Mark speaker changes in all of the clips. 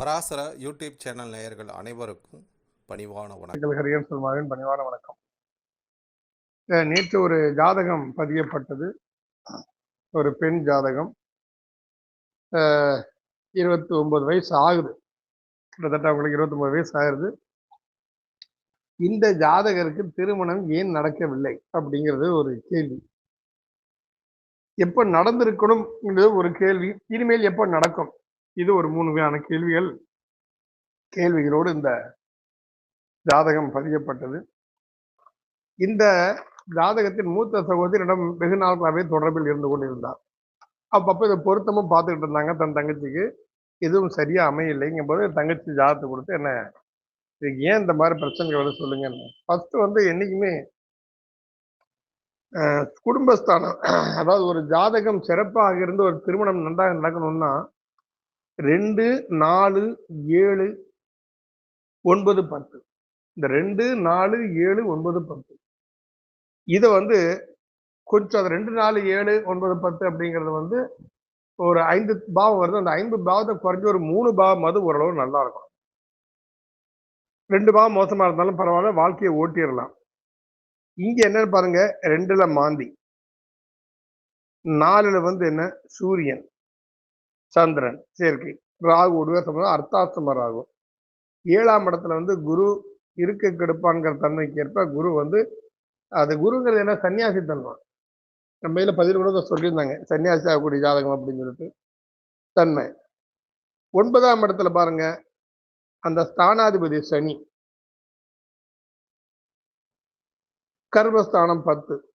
Speaker 1: Parasara YouTube channel நேயர்கள் அனைவருக்கும் பணிவான வணக்கம்.
Speaker 2: ஹரியன் சொல்மாவின் பணிவான வணக்கம். அஹ் நேற்று ஒரு ஜாதகம் பதியப்பட்டது. ஒரு பெண் ஜாதகம். இருபத்தி ஒன்பது வயசு ஆகுது. கிட்டத்தட்ட அவங்களுக்கு இருபத்தொம்பது வயசு ஆகுது இந்த ஜாதகருக்கு திருமணம் ஏன் நடக்கவில்லை அப்படிங்கிறது ஒரு கேள்வி. எப்போ நடந்திருக்கணும்? ஒரு கேள்வி. இனிமேல் எப்போ நடக்கும்? இது ஒரு மூணு வகையான கேள்விகள். கேள்விகளோடு இந்த ஜாதகம் பதியப்பட்டது. இந்த ஜாதகத்தின் மூத்த சகோதரியிடம் வெகு நாட்களாகவே தொடர்பில் இருந்து கொண்டிருந்தார். அப்பப்போ இதை பொருத்தமும் பார்த்துக்கிட்டு இருந்தாங்க தன் தங்கச்சிக்கு. எதுவும் சரியா அமையலைங்கும் போது தங்கச்சி ஜாதகத்தை கொடுத்து என்ன இதுக்கு ஏன் இந்த மாதிரி பிரச்சனைகள் வருது சொல்லுங்க ஃபர்ஸ்ட் வந்து என்னைக்குமே குடும்பஸ்தானம் அதாவது ஒரு ஜாதகம் சிறப்பாக இருந்து ஒரு திருமணம் நன்றாக நடக்கணும்னா ரெண்டு நாலு ஏழு ஒன்பது பத்து. இந்த ரெண்டு நாலு ஏழு ஒன்பது பத்து. இதை வந்து கொஞ்சம் அது ரெண்டு நாலு ஏழு ஒன்பது பத்து அப்படிங்கிறது வந்து ஒரு ஐந்து பாவம் வருது. அந்த ஐந்து பாவத்தை குறைஞ்சி ஒரு மூணு பாவம் அது ஓரளவு நல்லா இருக்கும் ரெண்டு பாவம் மோசமா இருந்தாலும் பரவாயில்ல வாழ்க்கையை ஓட்டிடலாம் இங்க என்னன்னு பாருங்க ரெண்டுல மாந்தி. நாலுல வந்து என்ன? சூரியன். சந்திரன். சேர்க்கை ராகு உடுவே சம்பந்தம் அர்த்தாஸ்தம ராகு. ஏழாம் இடத்துல வந்து குரு இருக்க கெடுப்பான்கிற தன்மைக்கு ஏற்ப குரு வந்து அது குருங்கிறது என்ன? சன்னியாசி தன்மை. நம்ம இதில் பதில் கூட சொல்லியிருந்தாங்க. சன்னியாசி ஆகக்கூடிய ஜாதகம் அப்படின்னு சொல்லிட்டு. தன்மை. ஒன்பதாம் இடத்துல பாருங்க. அந்த ஸ்தானாதிபதி சனி. கர்மஸ்தானம் பத்து.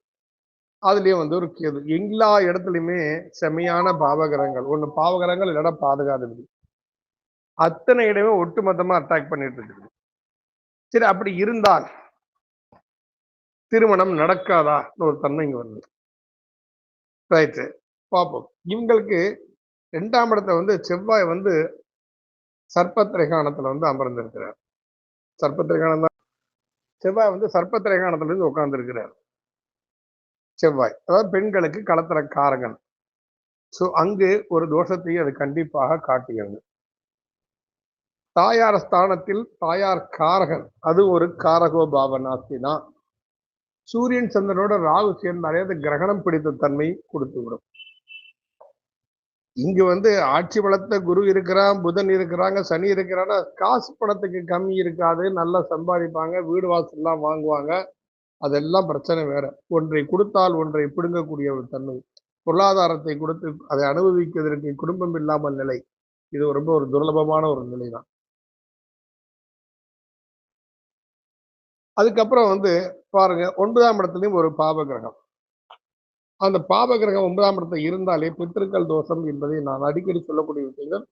Speaker 2: அதுலயும் வந்து ஒரு கேது எல்லா இடத்துலயுமே செமையான பாவகரங்கள். ஒண்ணு பாவகரங்கள் இல்லைன்னா பாதுகாதிபதி அத்தனை இடமே ஒட்டுமொத்தமா அட்டாக் பண்ணிட்டு இருக்குது. சரி அப்படி இருந்தால் திருமணம் நடக்காதான்னு ஒரு தன்மை இங்க வருது. ரைட்டு பார்ப்போம். இவங்களுக்கு ரெண்டாம் இடத்துல வந்து செவ்வாய் வந்து சர்ப்பத்திரைகாணத்துல வந்து அமர்ந்திருக்கிறார். சர்ப்பத்திரைகாணம் தான் செவ்வாய் வந்து சர்ப்பத்திரைகாணத்துல இருந்து உட்கார்ந்து செவ்வாய். அதாவது பெண்களுக்கு களத்திர காரகன் ஸோ அங்கு ஒரு தோஷத்தை அது கண்டிப்பாக காட்டுகிறது. தாயார் ஸ்தானத்தில் தாயார் காரகன் அது ஒரு காரகோ பாவனாஸ்தி தான் சூரியன் சந்திரனோட ராகு சேர்ந்தாலே அது கிரகணம் பிடித்த தன்மை கொடுத்து விடும் இங்கு வந்து ஆட்சி பலத்த குரு இருக்கிறான் புதன் இருக்கிறாங்க சனி இருக்கிறான்னா காசு பணத்துக்கு கம்மி இருக்காது நல்லா சம்பாதிப்பாங்க வீடு வாசல் எல்லாம் வாங்குவாங்க. அதெல்லாம் பிரச்சனை வேற. ஒன்றை கொடுத்தால் ஒன்றை பிடுங்கக்கூடிய ஒரு தன்மை. பொருளாதாரத்தை கொடுத்து அதை அனுபவிப்பதற்கு குடும்பம் இல்லாமல் நிலை. இது ரொம்ப ஒரு துர்லபமான ஒரு நிலை தான் அதுக்கப்புறம் வந்து பாருங்க ஒன்பதாம் இடத்துலையும் ஒரு பாப கிரகம் அந்த பாப கிரகம் ஒன்பதாம் இடத்துல இருந்தாலே பித்திருக்கள் தோஷம் என்பதை நான் அடிக்கடி சொல்லக்கூடிய விஷயங்கள்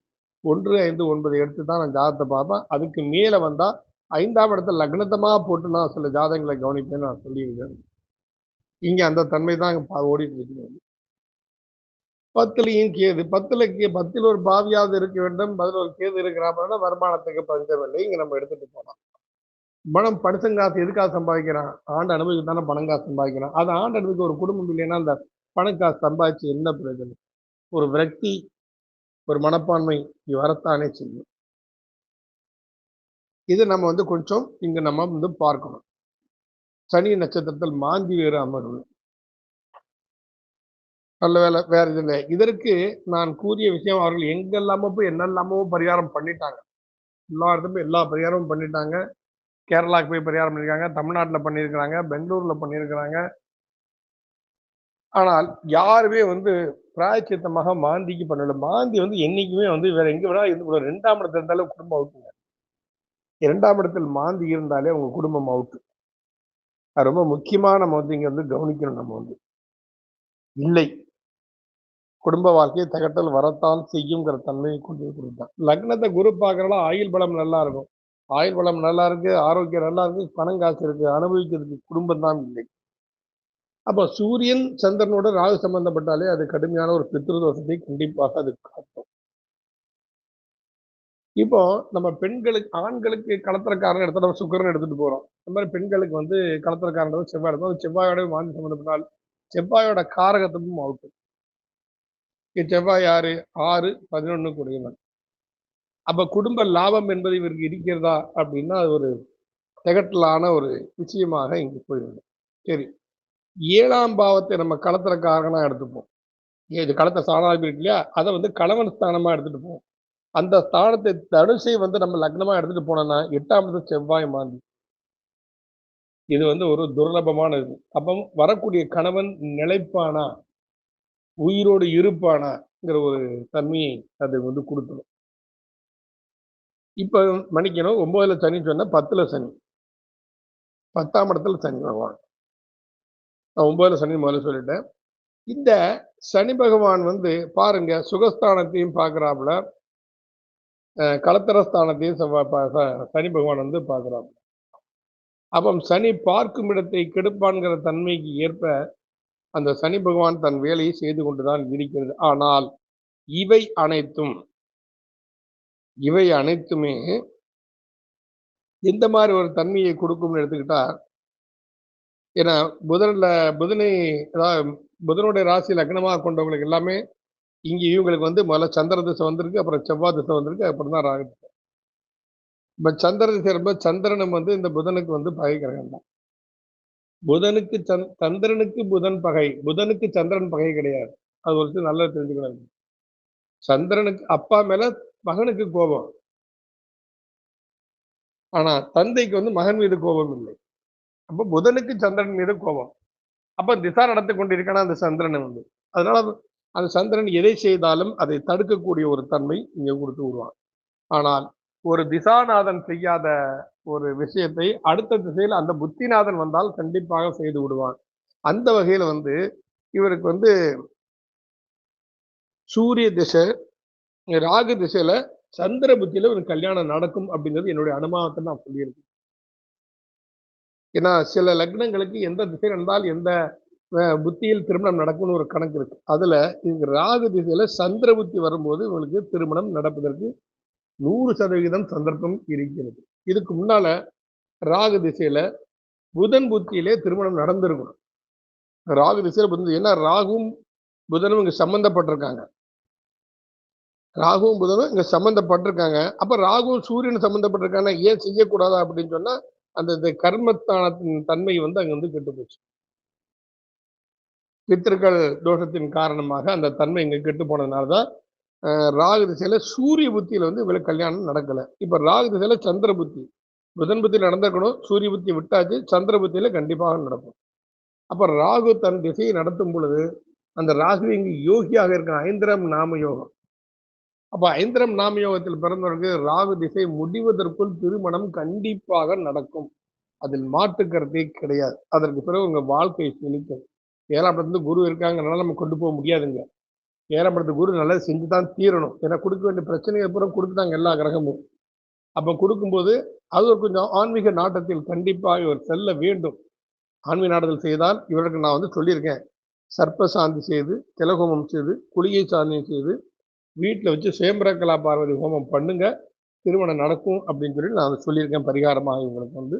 Speaker 2: ஒன்று ஐந்து ஒன்பது எடுத்து தான் நான் ஜாதகத்தை பார்ப்பேன். அதுக்கு மேல வந்தா ஐந்தாம் இடத்துல லக்னத்தமா போட்டு நான் சில ஜாதகங்களை கவனிப்பேன்னு நான் சொல்லியிருக்கேன். இங்க அந்த தன்மை தான் பா- ஓடிட்டு இருக்கிறது பத்துலையும் கேது. பத்துல கே பத்தில் ஒரு பாவியாவது இருக்க வேண்டும். பதில் ஒரு கேது இருக்கிறாப்புனா வருமானத்துக்கு பஞ்சமில்லை. இங்கே நம்ம எடுத்துட்டு போகலாம் பணம் படுசங்காசு எதுக்காக சம்பாதிக்கிறான்? ஆண்டு அனுபவிக்கு தானே பணம் காசு சம்பாதிக்கிறான். அது ஆண்டு அனுபவிக்கு ஒரு குடும்பம் இல்லைன்னா அந்த பணக்காசு சம்பாதிச்சு என்ன பிரயோஜனம்? ஒரு விரக்தி ஒரு மனப்பான்மை வரத்தானே செய்யும். இது நம்ம வந்து கொஞ்சம் இங்க நம்ம வந்து பார்க்கணும். சனி நட்சத்திரத்தில் மாந்தி வேறு அமர்வு. நல்ல வேலை வேற இது இல்லை. இதற்கு நான் கூறிய விஷயம் அவர்கள் எங்கெல்லாமோ போய் என்னெல்லாமோ பரிகாரம் பண்ணிட்டாங்க. எல்லா இடத்துலையும் எல்லா பரிகாரமும் பண்ணிட்டாங்க. கேரளாக்கு போய் பரிகாரம் பண்ணியிருக்காங்க தமிழ்நாட்டில் பண்ணியிருக்கிறாங்க பெங்களூர்ல பண்ணியிருக்கிறாங்க. ஆனால் யாருமே வந்து பிராயச்சித்தமாக மாந்திக்கு பண்ணல. மாந்தி வந்து என்னைக்குமே வந்து வேற எங்க வேணால் இருந்து ரெண்டாம் இடத்துல இருந்தாலும் குடும்பம் அவுட்டுங்க இரண்டாம் இடத்தில் மாந்தி இருந்தாலே உங்க குடும்பம் அவுட்டு அது ரொம்ப முக்கியமாக நம்ம வந்து இங்க வந்து கவனிக்கணும் நம்ம வந்து. இல்லை. குடும்ப வாழ்க்கையை தகட்டல் வரத்தான் செய்யுங்கிற தன்மையை கொண்டு கொடுத்தான் லக்னத்தை குரு பார்க்கறனால ஆயுள் பலம் நல்லா இருக்கும். ஆயுள் பலம் நல்லா இருக்கு ஆரோக்கியம் நல்லா இருக்கு பணம் காசு இருக்கு அனுபவிக்கிறதுக்கு குடும்பம் தான் இல்லை. அப்போ சூரியன் சந்திரனோட ராகு சம்பந்தப்பட்டாலே அது கடுமையான ஒரு பித்ருதோஷத்தை கண்டிப்பாக அது காட்டும். இப்போ நம்ம பெண்களுக்கு ஆண்களுக்கு கலத்திரக்காரன் எடுத்து நம்ம சுக்கரன் எடுத்துட்டு போறோம். இந்த மாதிரி பெண்களுக்கு வந்து கலத்திரக்காரன் செவ்வாய் எடுத்தோம் செவ்வாயோட வாங்கி சம்பந்தப்பட்டால் செவ்வாயோட காரகத்துக்கும் அவுட்டு. செவ்வாய் ஆறு ஆறு பதினொன்னு கூடியவன் அப்ப குடும்ப லாபம் என்பது இவருக்கு இருக்கிறதா அப்படின்னா அது ஒரு திகட்டலான ஒரு விஷயமாக இங்கு போயிருக்கு சரி. ஏழாம் பாவத்தை நம்ம களத்துற காரகனா எடுத்துப்போம் இது களத்த ஸ்தானாதிபதி இருக்கு இல்லையா? அதை வந்து கலவன் ஸ்தானமா எடுத்துட்டு போவோம். அந்த ஸ்தானத்தை தனுசை வந்து நம்ம லக்னமா எடுத்துட்டு போனோம்னா எட்டாம் இடத்து செவ்வாய் மாந்தி. இது வந்து ஒரு துர்லபமான இது அப்போ வரக்கூடிய கணவன் நிலைப்பானா? உயிரோடு இருப்பானாங்கிற ஒரு தன்மையை அது வந்து கொடுத்துடும் இப்போ மன்னிக்கணும் ஒன்பதுல சனி சொன்னா பத்துல சனி. பத்தாம் இடத்துல சனி பகவான். நான் ஒன்பதுல சனி முதல்ல சொல்லிட்டேன். இந்த சனி பகவான் வந்து பாருங்க சுகஸ்தானத்தையும் பார்க்குறாப்புல. அஹ் களத்திரஸ்தானத்தையும் சனி பகவான் வந்து பார்க்கறாப்புல அப்போ சனி பார்க்கும் இடத்தை கெடுப்பான்கிற தன்மைக்கு ஏற்ப அந்த சனி பகவான் தன் வேலையை செய்து கொண்டுதான் இருக்கிறது. ஆனால் இவை அனைத்தும் இவை அனைத்துமே எந்த மாதிரி ஒரு தன்மையை கொடுக்கும்னு எடுத்துக்கிட்டா ஏன்னா புதனில் புதனை அதாவது புதனுடைய ராசி லக்னமாக கொண்டவங்களுக்கு எல்லாமே இங்க இவங்களுக்கு வந்து முதல்ல சந்திர திசை வந்திருக்கு அப்புறம் செவ்வாய் திசை வந்திருக்கு அப்புறம் தான் ராகு திசை. இப்போ சந்திர திசை ரொம்ப சந்திரனும் வந்து இந்த புதனுக்கு வந்து பகை கிரகம் தான். புதனுக்கு சந் சந்திரனுக்கு புதன் பகை புதனுக்கு சந்திரன் பகை கிடையாது. அது ஒரு நல்லா தெரிஞ்சுக்கணும். சந்திரனுக்கு அப்பா மேல மகனுக்கு கோபம். ஆனா தந்தைக்கு வந்து மகன் மீது கோபம் இல்லை. அப்போ புதனுக்கு சந்திரன் மீது கோபம். அப்ப திசா நடத்தி கொண்டிருக்கான அந்த சந்திரன் வந்து. அதனால அந்த சந்திரன் எதை செய்தாலும் அதை தடுக்கக்கூடிய ஒரு தன்மை இங்க கொடுத்து விடுவான். ஆனால் ஒரு திசாநாதன் செய்யாத ஒரு விஷயத்தை அடுத்த திசையில் அந்த புத்திநாதன் வந்தால் கண்டிப்பாக செய்து விடுவான். அந்த வகையில வந்து இவருக்கு வந்து சூரிய திசை ராகு திசையில சந்திர புத்தியில ஒரு கல்யாணம் நடக்கும் அப்படிங்கிறது என்னுடைய அனுமானத்தை நான் சொல்லியிருக்கேன். ஏன்னா சில லக்னங்களுக்கு எந்த திசை நடந்தால் எந்த புத்தியில் திருமணம் நடக்கும்னு ஒரு கணக்கு இருக்கு. அதுல இங்க ராகு திசையில சந்திர புத்தி வரும்போது உங்களுக்கு திருமணம் நடப்பதற்கு நூறு சதவிகிதம் சந்தர்ப்பம் இருக்கிறது. இதுக்கு முன்னால ராகு திசையில புதன் புத்தியிலே திருமணம் நடந்திருக்கணும். ராகு திசையில புதன் ஏன்னா ராகுவும் புதனும் இங்க சம்பந்தப்பட்டிருக்காங்க. ராகுவும் புதனும் இங்க சம்பந்தப்பட்டிருக்காங்க. அப்ப ராகுவும் சூரியன் சம்பந்தப்பட்டிருக்காங்க. ஏன் செய்யக்கூடாதா அப்படின்னு சொன்னா அந்த கர்மத்தானத்தின் தன்மை வந்து அங்க வந்து கெட்டு போச்சு. பித்திருக்கள் தோஷத்தின் காரணமாக அந்த தன்மை இங்கே கெட்டு போனதுனால தான் ராகு திசையில சூரிய புத்தியில வந்து இவளுக்கு கல்யாணம் நடக்கல. இப்ப ராகு திசையில சந்திர புத்தி. புதன் புத்தி நடந்திருக்கணும் சூரிய புத்தி விட்டாச்சு சந்திர புத்தியில கண்டிப்பாக நடக்கும். அப்போ ராகு தன் திசையை நடத்தும் பொழுது அந்த ராகு இங்கு யோகியாக இருக்க ஐந்திரம் நாம யோகம். அப்போ ஐந்திரம் நாம யோகத்தில் பிறந்தவருக்கு ராகு திசை முடிவதற்குள் திருமணம் கண்டிப்பாக நடக்கும். அதில் மாற்று கருத்தே கிடையாது. அதற்கு பிறகு உங்கள் வாழ்க்கை செழிக்கும். ஏழாம் இடத்துல குரு இருக்காங்கனால நம்ம கொண்டு போக முடியாதுங்க. ஏழாம் இடத்து குரு நல்லா செஞ்சு தான் தீரணும். ஏன்னா கொடுக்க வேண்டிய பிரச்சனைகள் அப்புறம் கொடுத்துட்டாங்க எல்லா கிரகமும். அப்போ கொடுக்கும்போது அது ஒரு கொஞ்சம் ஆன்மீக நாட்டத்தில் கண்டிப்பாக இவர் செல்ல வேண்டும். ஆன்மீக நாட்டத்தில் செய்தால் இவருக்கு நான் வந்து சொல்லியிருக்கேன். சர்ப்ப சாந்தி செய்து திலகோமம் செய்து குளிகை சாந்தி செய்து வீட்டில் வச்சு சேம்பரக்கலா பார்வதி ஹோமம் பண்ணுங்க. திருமணம் நடக்கும் அப்படின்னு சொல்லி நான் அதை சொல்லியிருக்கேன். பரிகாரமாக இவங்களுக்கு வந்து.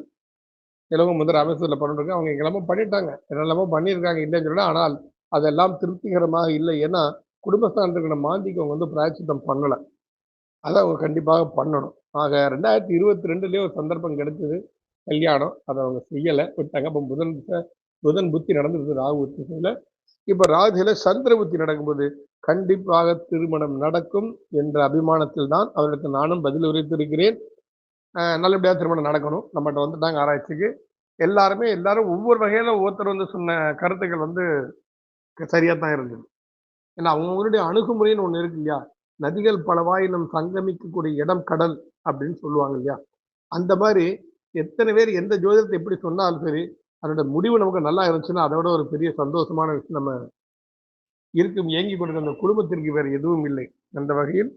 Speaker 2: இலவம் வந்து ராமேஸ்வரத்தில் பண்ணிருக்கேன் அவங்க எல்லாமே பண்ணிட்டாங்க. என்னெல்லாமோ பண்ணியிருக்காங்க இல்லைன்னு சொல்லிட்டு ஆனால் அதெல்லாம் திருப்திகரமாக இல்லை. ஏன்னா குடும்பஸ்தானத்தில் இருக்கிற மாந்திக்கு அவங்க வந்து பிராய்ச்சித்தம் பண்ணலை. அதை அவங்க கண்டிப்பாக பண்ணணும். ஆக ரெண்டாயிரத்தி இருபத்தி ரெண்டுலேயே ஒரு சந்தர்ப்பம் கிடைச்சது. கல்யாணம். அதை அவங்க செய்யலை. விட்டாங்க. அப்போ புதன் புதன் புத்தி நடந்துருது ராகு திசையில் இப்போ ராகுல சந்திர புத்தி நடக்கும்போது கண்டிப்பாக திருமணம் நடக்கும் என்ற அபிமானத்தில் தான் அவர்களுக்கு நானும் பதில் உரைத்திருக்கிறேன். நல்லபடியாக திருமணம் நடக்கணும். நம்மகிட்ட வந்துட்டாங்க ஆராய்ச்சிக்கு எல்லாருமே எல்லாரும் ஒவ்வொரு வகையில் ஒவ்வொருத்தர் வந்து சொன்ன கருத்துக்கள் வந்து சரியாக தான் இருந்தது. ஏன்னா அவங்களுடைய அணுகுமுறைன்னு ஒன்று இருக்கு இல்லையா? நதிகள் பலவாயினம் சங்கமிக்கக்கூடிய இடம் கடல் அப்படின்னு சொல்லுவாங்க இல்லையா? அந்த மாதிரி எத்தனை பேர் எந்த ஜோதிடத்தை எப்படி சொன்னாலும் சரி அதோட முடிவு நமக்கு நல்லா இருந்துச்சுன்னா அதை விட ஒரு பெரிய சந்தோஷமான விஷயம் நம்ம இருக்கும் இயங்கி கொடுக்கிற அந்த குடும்பத்திற்கு வேறு எதுவும் இல்லை. அந்த வகையில்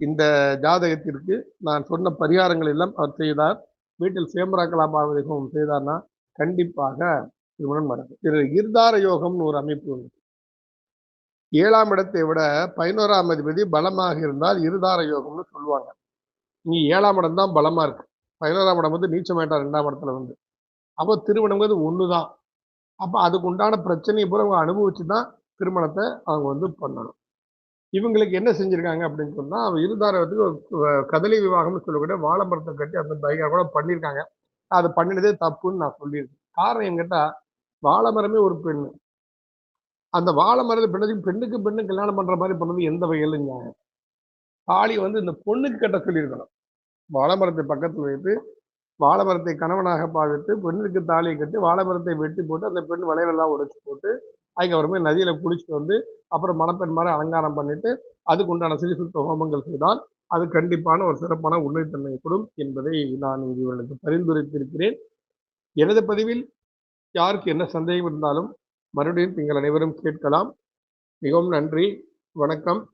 Speaker 2: இந்த ஜாதகத்திற்கு நான் சொன்ன பரிகாரங்கள் எல்லாம் அவர் செய்தார். வீட்டில் சேம்பராக்கலா பார்வதி செய்தார்னா கண்டிப்பாக திருமணம் நடக்கும் இது இருதார யோகம்னு ஒரு அமைப்பு உண்டு. ஏழாம் இடத்தை விட பதினோராம் அதிபதி பலமாக இருந்தால் இருதார யோகம்னு சொல்லுவாங்க. நீ ஏழாம் இடம் தான் பலமா இருக்கு. பதினோராம் இடம் வந்து நீச்சமேட்டா ரெண்டாம் இடத்துல வந்து. அப்போ திருமணங்கிறது ஒண்ணுதான். அப்போ அதுக்கு உண்டான பிரச்சனையை பூரா அவங்க அனுபவிச்சு தான் திருமணத்தை அவங்க வந்து பண்ணணும். இவங்களுக்கு என்ன செஞ்சிருக்காங்க அப்படின்னு சொன்னா இருதாரத்துக்கு கதலை விவாகம்னு சொல்லக்கூடிய வாழை மரத்தை கட்டி அந்த பையன் கூட பண்ணியிருக்காங்க அது பண்ணினதே தப்புன்னு நான் சொல்லியிருக்கேன். காரணம் என்ன கேட்டா வாழை மரமே ஒரு பெண். அந்த வாழை மரத்தை பெண்ணுக்கு பெண்ணுக்கு பெண்ணு கல்யாணம் பண்ற மாதிரி பண்ணது எந்த வகையிலும் நியாயம். தாலி வந்து இந்த பொண்ணுக்கு கட்ட சொல்லியிருக்கணும். வாழை மரத்தை பக்கத்தில் வைத்து வாழை மரத்தை கணவனாக பாவித்து பெண்ணுக்கு தாலியை கட்டி வாழை மரத்தை வெட்டி போட்டு அந்த பெண் வளையலெல்லாம் உடைச்சு போட்டு அதுக்கப்புறமே நதியில் குளிச்சுட்டு வந்து அப்புறம் மணப்பெண் மாதிரி அலங்காரம் பண்ணிட்டு அதுக்கு உண்டான சிறு ஹோமங்கள் செய்தால் அது கண்டிப்பான ஒரு சிறப்பான உண்மைத்தன்மை கொடும் என்பதை நான் இவர்களுக்கு பரிந்துரைத்திருக்கிறேன். எனது பதிவில் யாருக்கு என்ன சந்தேகம் இருந்தாலும் மறுபடியும் நீங்கள் அனைவரும் கேட்கலாம். மிகவும் நன்றி. வணக்கம்.